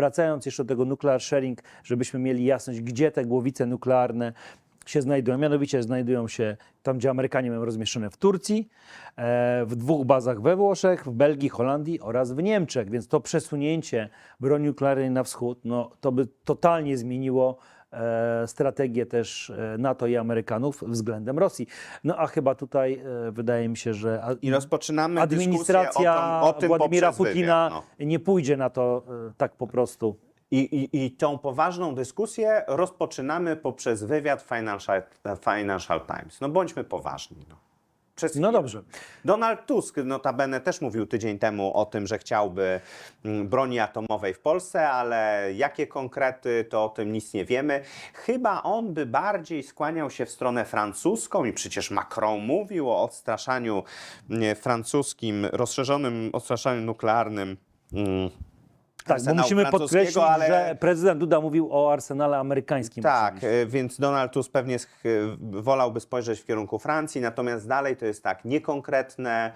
Wracając jeszcze do tego nuclear sharing, żebyśmy mieli jasność, gdzie te głowice nuklearne się znajdują. Mianowicie znajdują się tam, gdzie Amerykanie mają rozmieszczone w Turcji, e, w dwóch bazach we Włoszech, w Belgii, Holandii oraz w Niemczech. Więc to przesunięcie broni nuklearnej na wschód, no, to by totalnie zmieniło strategię też e, NATO i Amerykanów względem Rosji. No a chyba tutaj e, wydaje mi się, że I rozpoczynamy administracja o, o tym Władimira Putina wywiad, no. nie pójdzie na to e, tak po prostu. I, i, I tą poważną dyskusję rozpoczynamy poprzez wywiad Financial, Financial Times. No bądźmy poważni. No. Przez No dobrze. Donald Tusk notabene też mówił tydzień temu o tym, że chciałby mm, broni atomowej w Polsce, ale jakie konkrety, to o tym nic nie wiemy. Chyba on by bardziej skłaniał się w stronę francuską i przecież Macron mówił o odstraszaniu mm, francuskim, rozszerzonym odstraszaniu nuklearnym. mm, Tak, bo musimy podkreślić, ale- że prezydent Duda mówił o arsenale amerykańskim. Tak, oczywiście. e, więc Donald Tusk pewnie sch- wolałby spojrzeć w kierunku Francji, natomiast dalej to jest tak niekonkretne,